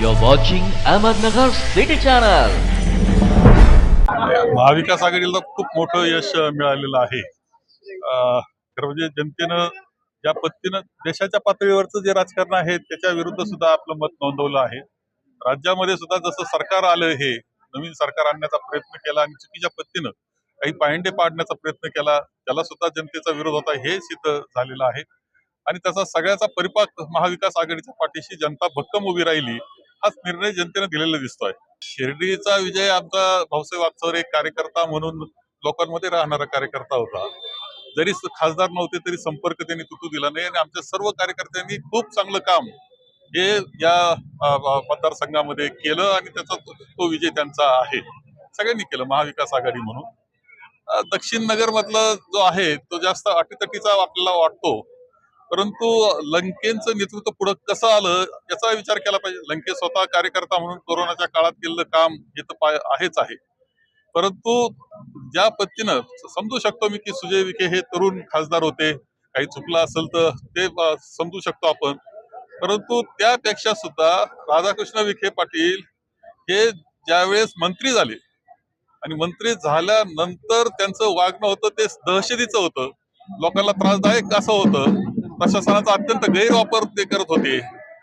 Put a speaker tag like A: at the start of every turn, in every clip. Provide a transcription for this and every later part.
A: You're watching Ahmednagar City Channel.
B: महाविकास आघाडीला खूप मोठं यश मिळालेलं आहे. खरं म्हणजे जनतेनं ज्या पद्धतीनं देशाच्या पातळीवरचं जे राजकारण आहे त्याच्या विरुद्ध सुद्धा आपलं मत नोंदवलं आहे. राज्यामध्ये सुद्धा जसं सरकार आलं हे नवीन सरकार आणण्याचा प्रयत्न केला आणि चुकीच्या पद्धतीनं काही पायंडे पाडण्याचा प्रयत्न केला त्याला सुद्धा जनतेचा विरोध होता हे सिद्ध झालेलं आहे. आणि त्याचा सगळ्याचा परिपाक महाविकास आघाडीच्या पाठीशी जनता भक्कम उभी राहिली हाच निर्णय जनतेने दिलेला दिसतोय. शिर्डीचा विजय आमचा भाऊसाहेब वागचौरे एक कार्यकर्ता म्हणून लोकांमध्ये राहणारा कार्यकर्ता होता. जरी खासदार नव्हते तरी संपर्क त्यांनी तुटू दिला नाही आणि आमच्या सर्व कार्यकर्त्यांनी खूप चांगलं काम हे या मतदारसंघामध्ये केलं आणि त्याचा तो- विजय त्यांचा आहे. सगळ्यांनी केलं महाविकास आघाडी म्हणून. दक्षिण नगर मधला जो आहे तो जास्त अटीतटीचा आपल्याला वाटतो. परंतु लंकेचं नेतृत्व पुढे कसं आलं याचा विचार केला पाहिजे. लंके स्वतः कार्यकर्ता म्हणून कोरोनाच्या काळात केलेलं काम हे तर आहेच आहे. परंतु ज्या पद्धतीनं समजू शकतो मी की सुजय विखे हे तरुण खासदार होते. काही चुकलं असेल तर ते समजू शकतो आपण. परंतु त्यापेक्षा सुद्धा राधाकृष्ण विखे पाटील हे ज्यावेळेस मंत्री झाले आणि मंत्री झाल्यानंतर त्यांचं वागणं होतं ते दहशतीचं होतं. लोकांना त्रासदायक असं होतं. प्रशासनाचा अत्यंत गैरवापर ते करत होते.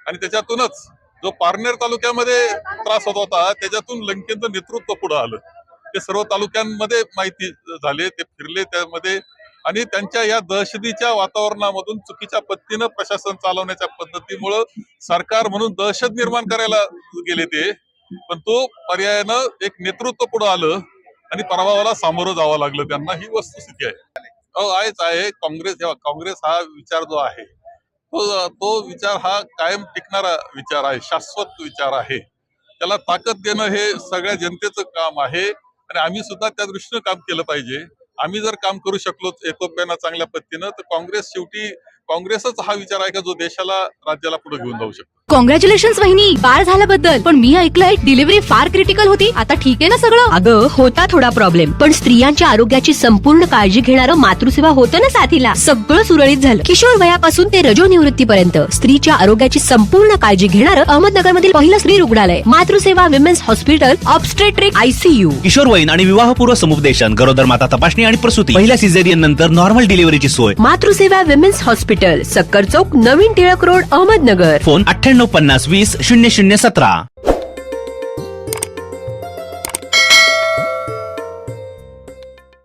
B: आणि त्याच्यातूनच जो पारनेर तालुक्यामध्ये त्रास होत होता त्याच्यातून लंकेचं नेतृत्व पुढे आलं. ते सर्व तालुक्यांमध्ये माहिती झाले ते फिरले त्यामध्ये. आणि त्यांच्या या दहशतीच्या वातावरणामधून चुकीच्या पद्धतीनं प्रशासन चालवण्याच्या पद्धतीमुळं सरकार म्हणून दहशत निर्माण करायला गेले ते. पण तो पर्यायानं एक नेतृत्व पुढे आलं आणि पराभवाला सामोरं जावं लागलं त्यांना. ही वस्तुस्थिती आहे. हो, आहेच आहे. काँग्रेस काँग्रेस हा विचार जो आहे तो तो विचार हा कायम टिकणारा विचार आहे शाश्वत विचार आहे. त्याला ताकद देणं हे सगळ्या जनतेचं काम आहे आणि आम्ही सुद्धा त्या दृष्टीनं काम केलं पाहिजे. आम्ही जर काम करू शकलो एकोप्यानं चांगल्या पद्धतीनं तर काँग्रेस शेवटी काँग्रेसच हा विचार आहे का जो देशाला राज्याला पुढे घेऊन जाऊ शकतो?
C: कॉंग्रॅच्युलेशन वहिनी. बाळ झाल्याबद्दल. पण मी ऐकलंय डिलिव्हरी फार क्रिटिकल होती. आता ठीक आहे ना सगळं?
D: अगं होता थोडा प्रॉब्लेम पण स्त्रियांच्या आरोग्याची संपूर्ण काळजी घेणारं मातृसेवा होतं ना साथीला? सगळं सुरळीत झालं. किशोर वयापासून ते रजो निवृत्तीपर्यंत. स्त्रीच्या आरोग्याची संपूर्ण काळजी घेणारं अहमदनगर मधील पहिलं स्त्री रुग्णालय. Matruseva women's hospital obstetric ICU
E: किशोरवयीन आणि विवाहपूर्व समुपदेशन. गरोदर माता तपासणी आणि प्रसूती. पहिल्या सिझेरियन नंतर नॉर्मल डिलिव्हरीची सोय.
D: मातृसेवा विमेन्स हॉस्पिटल सक्कर चौक नवीन टिळक रोड अहमदनगर.
E: फोन अठ्ठ्याण्णव पन्नास वीस शून्य शून्य सतरा.